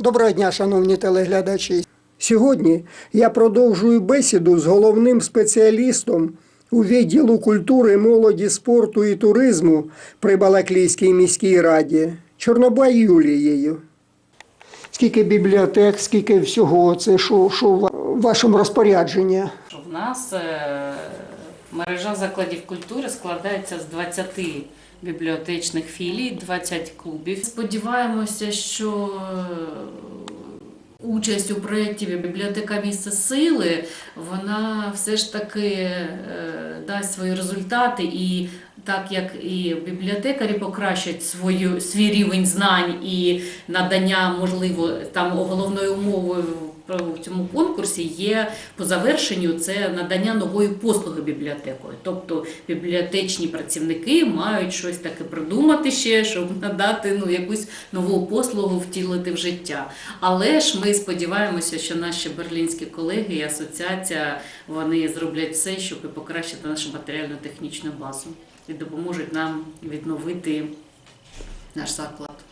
Доброго дня, шановні телеглядачі. Сьогодні я продовжую бесіду з головним спеціалістом у відділу культури, молоді, спорту і туризму при Балаклійській міській раді Чорнобай Юлією. Скільки бібліотек, скільки всього, це що, що в вашому розпорядженні? В нас е, мережа закладів культури складається з 20 бібліотечних філій, 20 клубів. Сподіваємося, що е, участь у проєкті Бібліотека місце сили вона все ж таки е, дасть свої результати і. Так як і бібліотекарі покращать свою свій рівень знань і надання, можливо, там головною умовою в цьому конкурсі є по завершенню це надання нової послуги бібліотекою. Тобто бібліотечні працівники мають щось таке придумати ще, щоб надати ну, якусь нову послугу втілити в життя. Але ж ми сподіваємося, що наші берлінські колеги і асоціація вони зроблять все, щоб покращити нашу матеріально-технічну базу і допоможуть нам відновити наш заклад.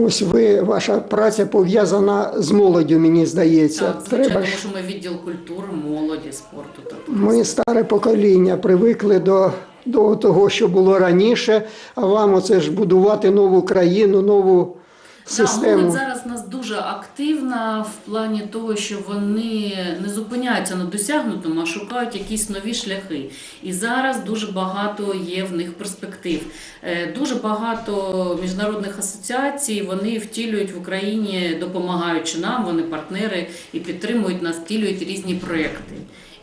Ось ви, ваша праця пов'язана з молоддю, мені здається. Так, звичайно, Треба тому що ми відділ культури, молоді, спорту та Ми старе покоління привикли до, до того, що було раніше, а вам оце ж будувати нову країну, нову Да, систему. молодь зараз у нас дуже активна в плані того, що вони не зупиняються на досягнутому, а шукають якісь нові шляхи. І зараз дуже багато є в них перспектив. Е, Дуже багато міжнародних асоціацій вони втілюють в Україні, допомагаючи нам, вони партнери і підтримують нас, втілюють різні проекти.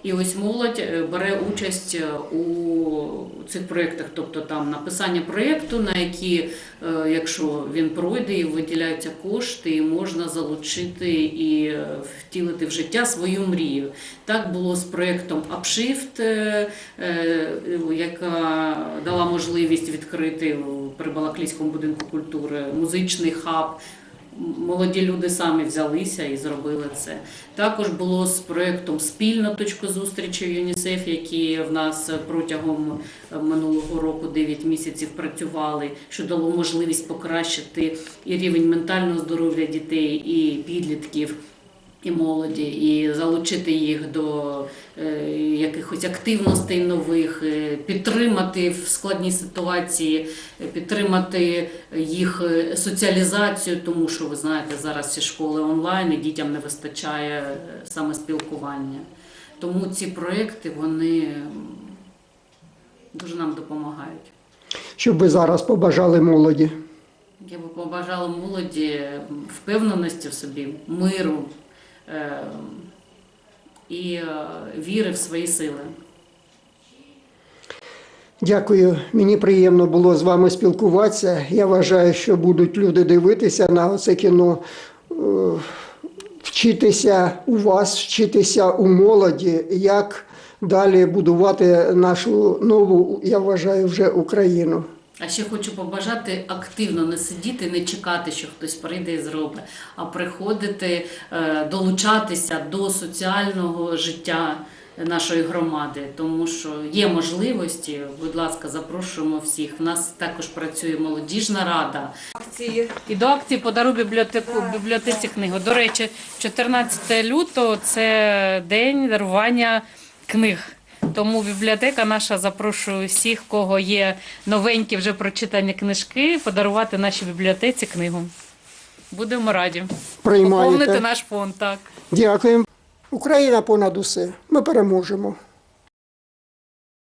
І ось молодь е, бере участь е, у цих проєктах, тобто там написання проєкту, на які, е, якщо він пройде і виділяються кошти, можна залучити і втілити в життя свою мрію. Так було з проєктом е, яка дала можливість відкрити при Балаклійському будинку культури музичний хаб. Молоді люди самі взялися і зробили це. Також було з проєктом спільно точка зустрічі ЮНІСЕФ, які в нас протягом минулого року 9 місяців працювали, що дало можливість покращити і рівень ментального здоров'я дітей і підлітків. І молоді, і залучити їх до якихось активностей нових, е, підтримати в складній ситуації, е, підтримати їх е, соціалізацію, тому що ви знаєте, зараз всі школи онлайн і дітям не вистачає е, саме спілкування. Тому ці проекти вони дуже нам допомагають. Щоб ви зараз побажали молоді. Я би побажала молоді впевненості в собі, миру е, і е, віри в свої сили. Дякую. Мені приємно було з вами спілкуватися. Я вважаю, що будуть люди дивитися на це кіно, е, вчитися у вас, вчитися у молоді, як далі будувати нашу нову, я вважаю, вже Україну. А ще хочу побажати активно не сидіти, не чекати, що хтось прийде і зробить, а приходити, е, долучатися до соціального життя нашої громади, тому що є можливості. Будь ласка, запрошуємо всіх. У нас також працює молодіжна рада. акції. І до акції подару бібліотеку бібліотеці книгу. До речі, 14 лютого це день дарування книг. Тому бібліотека наша запрошує всіх, кого є новенькі вже прочитані книжки, подарувати нашій бібліотеці книгу. Будемо раді. Приймаєте. Поповнити наш фонд, так. Дякуємо. Україна понад усе. Ми переможемо.